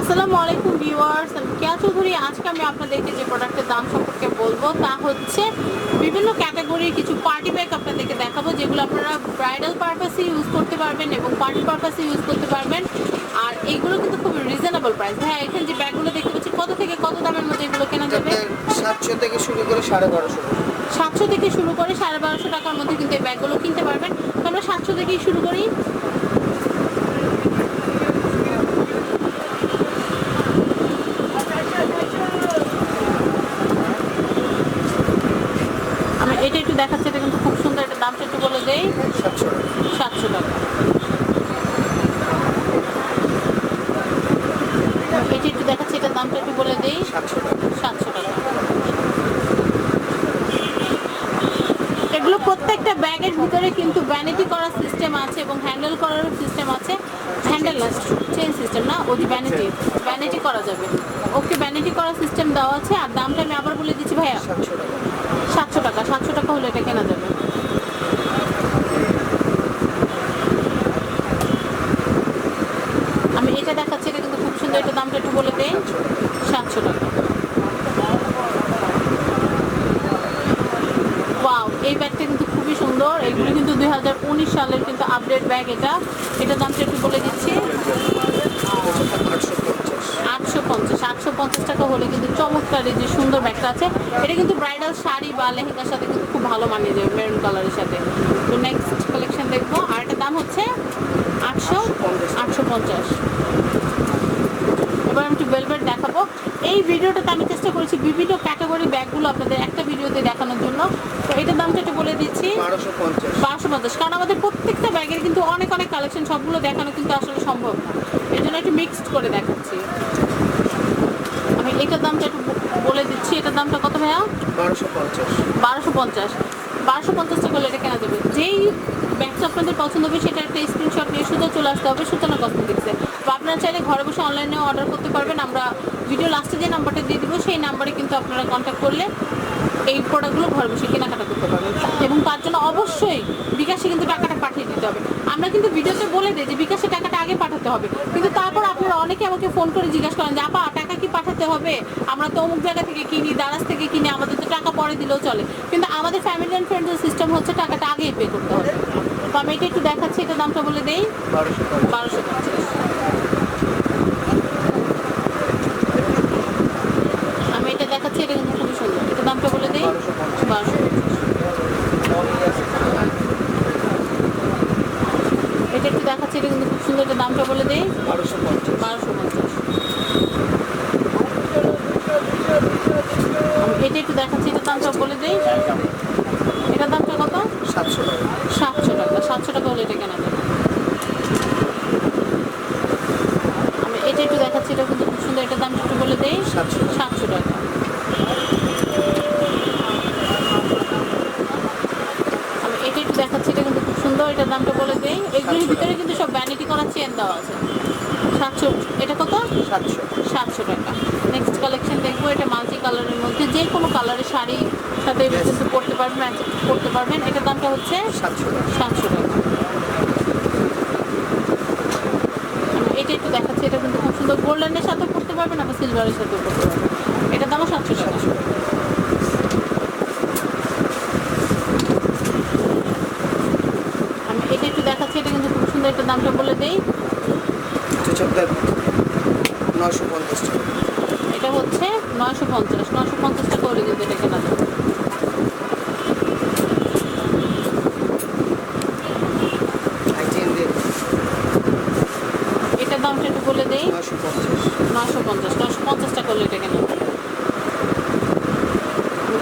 আসসালামু আলাইকুম ভিউয়ার্স আমি কেয়া চৌধুরী। আজকে আমি আপনাদেরকে যে প্রোডাক্টের দাম সম্পর্কে বলব তা হচ্ছে বিভিন্ন ক্যাটাগরির কিছু পার্টি ব্যাগ আপনাদেরকে দেখাবো যেগুলো আপনারা ব্রাইডাল পারপাসে ইউজ করতে পারবেন এবং পার্টি পারপাসে ইউজ করতে পারবেন। আর এইগুলো কিন্তু খুব রিজনেবল প্রাইস হ্যাঁ এখানে যে ব্যাগগুলো দেখতে পাচ্ছি কত থেকে কত দামের মধ্যে এগুলো কেনা যাবে? সাতশো থেকে শুরু করে সাড়ে বারোশো সাতশো থেকে শুরু করে সাড়ে বারোশো টাকার মধ্যে কিন্তু এই ব্যাগগুলো কিনতে পারবেন। আমরা সাতশো থেকেই শুরু করি। এটা একটু দেখাচ্ছে, এটা কিন্তু খুব সুন্দর এটা দামটা একটু বলে দেই। সাতশো টাকা। এটা একটু দেখাচ্ছি দামটা এগুলো প্রত্যেকটা ব্যাগের ভিতরে কিন্তু করার সিস্টেম আছে এবং হ্যান্ডেল সিস্টেম আছে। হ্যান্ডেল চেন সিস্টেম না করা যাবে। ওকে করার সিস্টেম দেওয়া আছে, আর দামটা আমি আবার বলে দিচ্ছি ভাইয়া। সাতশো টাকা সাতশো টাকা হলে এটা কেনা যাবে। আমি এটা দেখাচ্ছি, এটা কিন্তু খুব সুন্দর, এটা দামটা একটু বলে দেই। সাতশো টাকা। এই ব্যাগটা কিন্তু খুবই সুন্দর। এগুলো কিন্তু দুই হাজার উনিশ সালের কিন্তু আপডেট ব্যাগ এটা। এটা দামটা একটু বলে দিচ্ছি আটশো পঞ্চাশ আটশো পঞ্চাশ টাকা হলে কিন্তু চমৎকার এই যে সুন্দর ব্যাগটা আছে। এটা কিন্তু ব্রাইডাল শাড়ি বা লেহেঙ্গার সাথে কিন্তু খুব ভালো মানিয়ে যাবে মেরুন কালারের সাথে। তো নেক্সট কালেকশন দেখব আর এটার দাম হচ্ছে আটশো আটশো পঞ্চাশ। এবার আমি একটু ভেলভেট দেখাবো। এই ভিডিওটাতে আমি চেষ্টা করেছি বিভিন্ন ক্যাটাগরি ব্যাগগুলো আপনাদের একটা ভিডিওতে দেখানোর জন্য। তো এটার দামটা একটু বলে দিচ্ছি। বারোশো পঞ্চাশ। কারণ আমাদের প্রত্যেকটা ব্যাগের কিন্তু অনেক অনেক কালেকশন সবগুলো দেখানো কিন্তু আসলে সম্ভব না। এই জন্য একটু মিক্সড করে দেখাচ্ছি আমি এটার দামটা একটু ব- বলে দিচ্ছি এটার দামটা কত ভাইয়া? বারোশো পঞ্চাশ। বারোশো পঞ্চাশ। বারোশো পঞ্চাশ টাকা এটা কেনা যাবে? যেই ব্যাগটা আপনাদের পছন্দ হবে সেটা একটা স্ক্রিনশট নিয়ে শুধু চলে আসতে হবে সূচনা কসমেটিক্সে বা আপনারা চাইলে ঘরে বসে অনলাইনে অর্ডার করতে পারবেন। আমরা ভিডিও লাস্টে যে নাম্বারটা দিয়ে দিব সেই নাম্বারে কিন্তু আপনারা কন্ট্যাক্ট করলে এই প্রোডাক্টগুলো ঘরে বসে কেনাকাটা করতে পারবেন। এবং তার জন্য অবশ্যই বিকাশে কিন্তু টাকাটা পাঠিয়ে দিতে হবে। আমরা কিন্তু ভিডিওতে বলে দিই যে বিকাশে টাকাটা আগে পাঠাতে হবে। কিন্তু তারপর আপনারা অনেকে আমাকে ফোন করে জিজ্ঞাসা করেন যে আপা টাকা কি পাঠাতে হবে? আমরা তো অমুক জায়গা থেকে কিনি দারাজ থেকে কিনি আমাদের তো টাকা পরে দিলেও চলে। কিন্তু আমাদের ফ্যামিলি অ্যান্ড ফ্রেন্ডসের সিস্টেম হচ্ছে টাকাটা আগেই পে করতে হবে। তো আমি এটা একটু দেখাচ্ছি এটা দামটা বলে দেই। বারোশো পঞ্চাশ আমি এটা দেখাচ্ছি এটা কিন্তু খুবই সুন্দর। এটা দামটা বলে দেই। বারোশো পঞ্চাশ বারোশো এটা একটু দেখাচ্ছি এটা কিন্তু খুব সুন্দর এটা দামটা বলে দেই? বারোশো পঞ্চাশ। বারোশো পঞ্চাশ। এটা একটু দেখাচ্ছি এটা দামটা বলে দেই? এটার দামটা কত? সাতশো টাকা। সাতশো টাকা। সাতশো টাকা হলে এটা কেনা যাবে। আমি এটা একটু দেখাচ্ছি এটা কিন্তু খুব সুন্দর। এটার দামটা একটু বলে দেই? সাতশো টাকা সাতশো টাকা আমি এটা একটু দেখাচ্ছি এটা কিন্তু খুব সুন্দর এটার দামটা বলে দেই। এগুলোর ভিতরে কিন্তু সব ভ্যানিটি করা চেন দেওয়া আছে। সাতশো এটা কত? সাতশো। সাতশো টাকা। নেক্সট কালেকশন দেখব এটা মাল্টি কালারের মধ্যে। যে কোনো কালারের শাড়ি সাথে কিন্তু পরতে পারবেন করতে পারবেন। এটার দামটা হচ্ছে সাতশো সাতশো টাকা। এটা একটু দেখাচ্ছি এটা কিন্তু খুব সুন্দর। গোল্ডেনের সাথে পড়তে পারবেন আবার সিলভারের সাথে পড়তে পারবেন। এটার দামও সাতশো সাতশো টাকা আমি এটা একটু দেখাচ্ছি এটা একটা দামটা বলে দেই। নশো পঞ্চাশ টাকা। এটা হচ্ছে নয়শো পঞ্চাশ। নয়শো পঞ্চাশ টাকা হলে কিন্তু এটা কেনা যাবে এটার দামটা একটু বলে দেই। নশো পঞ্চাশ। নয়শো পঞ্চাশ। নয়শো পঞ্চাশ টাকা হলে এটা কেনা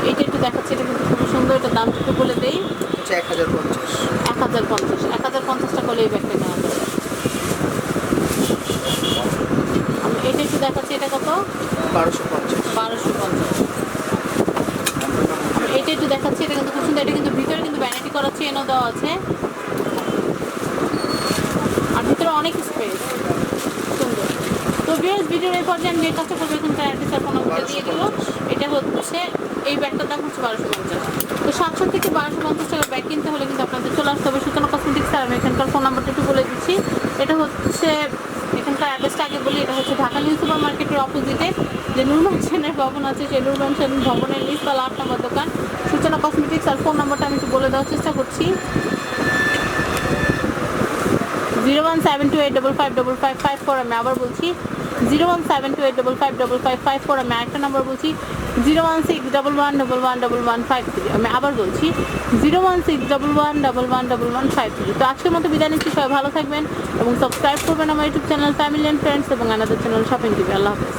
এইটা একটু দেখাচ্ছি এটা কিন্তু খুব সুন্দর। এটা দামটা একটু বলে দেই। হচ্ছে এক হাজার পঞ্চাশ। এক হাজার পঞ্চাশ। এক হাজার পঞ্চাশ টাকা হলে এই ব্যাগটা নেওয়া যাবে আমি এটা একটু দেখাচ্ছি এটা কত? বারোশো পঞ্চাশ। বারোশো পঞ্চাশ। এটা একটু দেখাচ্ছি এটা কিন্তু খুব সুন্দর এটা কিন্তু ভিতরে কিন্তু ভ্যানিটি করা চেনও দেওয়া আছে। আর ভিতরে অনেক স্পেস সুন্দর। তো ভিউয়ার্স ভিডিওর এই পর্যায়ে আমি যে কাজটা করব এখানকার অ্যাড্রেস আর দিয়ে দিব এটা হচ্ছে এই ব্যাগটার দাম হচ্ছে বারোশো পঞ্চাশ। তো সাতশো থেকে বারোশো পঞ্চাশ টাকার ব্যাগ কিনতে হলে কিন্তু আপনাদের চলে আসতে হবে সূচনা কসমেটিক্স আর আমি এখানকার ফোন নাম্বারটা একটু বলে দিচ্ছি। এটা হচ্ছে এখানকার অ্যাড্রেসটা আগে বলি, এটা হচ্ছে ঢাকা নিউ সুপার মার্কেটের অপোজিটে যে নূর ম্যানশনের ভবন আছে সেই নূর ভবনের নিচতলা আট নম্বর দোকান। সূচনা কসমেটিক্স আর ফোন নাম্বারটা আমি একটু বলে দেওয়ার চেষ্টা করছি। Zero one seven two eight double five double five five four আমি আবার বলছি। Zero one seven two eight double five double five five four আমি একটা নাম্বার বলছি। Zero one six double one double one double one five three. আমি আবার বলছি, zero one six double one double one double one five three. তো আজকের মতো বিদায় নিচ্ছি, সবাই ভালো থাকবেন এবং সাবস্ক্রাইব করবেন আমার YouTube channel family and friends এবং আনাদের চ্যানেল শপিং টিভি আল্লাহ হাফেজ।